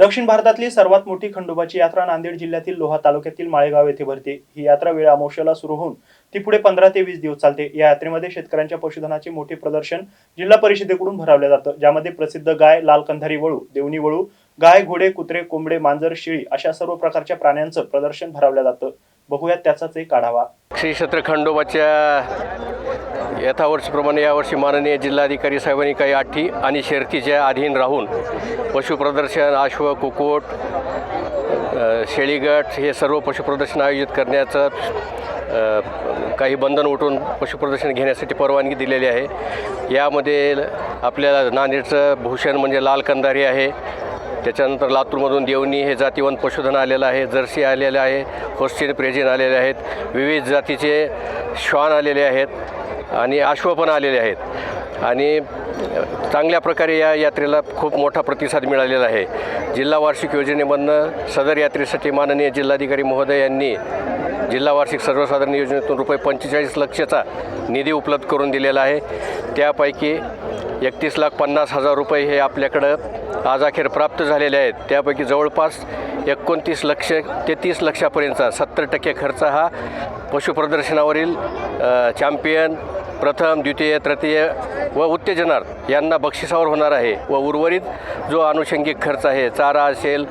दक्षिण भारतातली सर्वात मोठी खंडोबाची यात्रा नांदेड जिल्ह्यातील लोहा तालुक्यातील माळेगाव येथे भरते. ही यात्रा वेळ अमोशाला सुरू होऊन ती पुढे पंधरा ते वीस दिवस चालते. या यात्रेमध्ये शेतकऱ्यांच्या पशुधनाचे मोठे प्रदर्शन जिल्हा परिषदेकडून भरवलं जातं. ज्यामध्ये प्रसिद्ध गाय लाल कंधारी वळू देवणी वळू गाय घोडे कुत्रे कोंबडे मांजर शेळी अशा सर्व प्रकारच्या प्राण्यांचं प्रदर्शन भरवलं जातं. बघूयात त्याचाच एक आढावा. श्री क्षेत्र खंडोबाच्या यथावर्षीप्रमाणे यावर्षी माननीय जिल्हाधिकारी साहेबांनी काही आठी आणि शर्तीच्या अधीन राहून पशुप्रदर्शन आश्व कुक्कुट शेळीगट हे सर्व पशुप्रदर्शन आयोजित करण्याचं काही बंधन उठून पशुप्रदर्शन घेण्यासाठी परवानगी दिलेली आहे. यामध्ये आपल्याला नांदेडचं भूषण म्हणजे लाल कंदारी आहे. त्याच्यानंतर लातूरमधून देवणी हे जातीवंत पशुधन आलेलं आहे जर्सी आलेलं आहे होस्टिन प्रेजिन आलेले आहेत विविध जातीचे श्वान आलेले आहेत. आणि अश्व पण आलेले आहेत. आणि चांगल्या प्रकारे या यात्रेला खूप मोठा प्रतिसाद मिळालेला आहे. जिल्हा वार्षिक योजनेमधनं सदर यात्रेसाठी माननीय जिल्हाधिकारी महोदय यांनी जिल्हा वार्षिक सर्वसाधारण योजनेतून रुपये पंचेचाळीस लक्षचा निधी उपलब्ध करून दिलेला आहे. त्यापैकी एकतीस लाख पन्नास हजार रुपये हे आपल्याकडं आज अखेर प्राप्त झालेले आहेत. त्यापैकी जवळपास एकोणतीस लक्ष ते तीस लक्षापर्यंतचा सत्तर टक्के खर्च हा पशुप्रदर्शनावरील चॅम्पियन प्रथम द्वितीय तृतीय व उत्तेजनार्थ यांना बक्षिसावर होणार आहे व उर्वरित जो अनुषंगिक खर्च आहे चारा असेल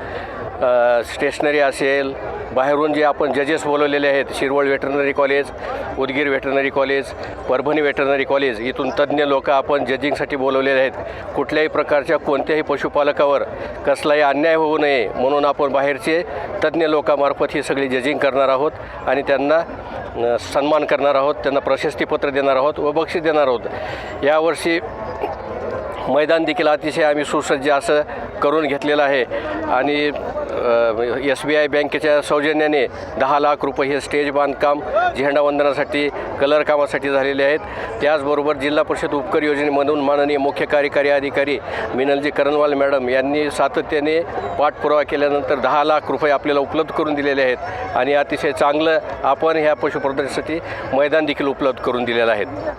स्टेशनरी असेल बाहेरून जे आपण जजेस बोलवलेले आहेत Shirwal veterinary college Udgir veterinary college Parbhani veterinary college इथून तज्ज्ञ लोक आपण जजिंगसाठी बोलवलेले आहेत. कुठल्याही प्रकारच्या कोणत्याही पशुपालकावर कसलाही अन्याय होऊ नये म्हणून आपण बाहेरचे तज्ज्ञ लोकामार्फत ही सगळी जजिंग करणार आहोत आणि त्यांना सन्मान करणार आहोत त्यांना प्रशस्तीपत्र देणार आहोत व बक्षीस देणार आहोत. यावर्षी मैदान देखील अतिशय आम्ही सुसज्ज असं करून घेतलेलं आहे. आणि एस बी आय बँकेच्या सौजन्याने दहा लाख रुपये हे स्टेज बांधकाम झेंडावंदनासाठी कलर कामासाठी झालेले आहेत. त्याचबरोबर जिल्हा परिषद उपकर योजनेमधून माननीय मुख्य कार्यकारी अधिकारी मिनलजी करणवाल मॅडम यांनी सातत्याने पाठपुरावा केल्यानंतर दहा लाख रुपये आपल्याला उपलब्ध करून दिलेले आहेत आणि अतिशय चांगलं आपण ह्या पशुप्रदर्शनासाठी मैदान देखील उपलब्ध करून दिलेलं आहेत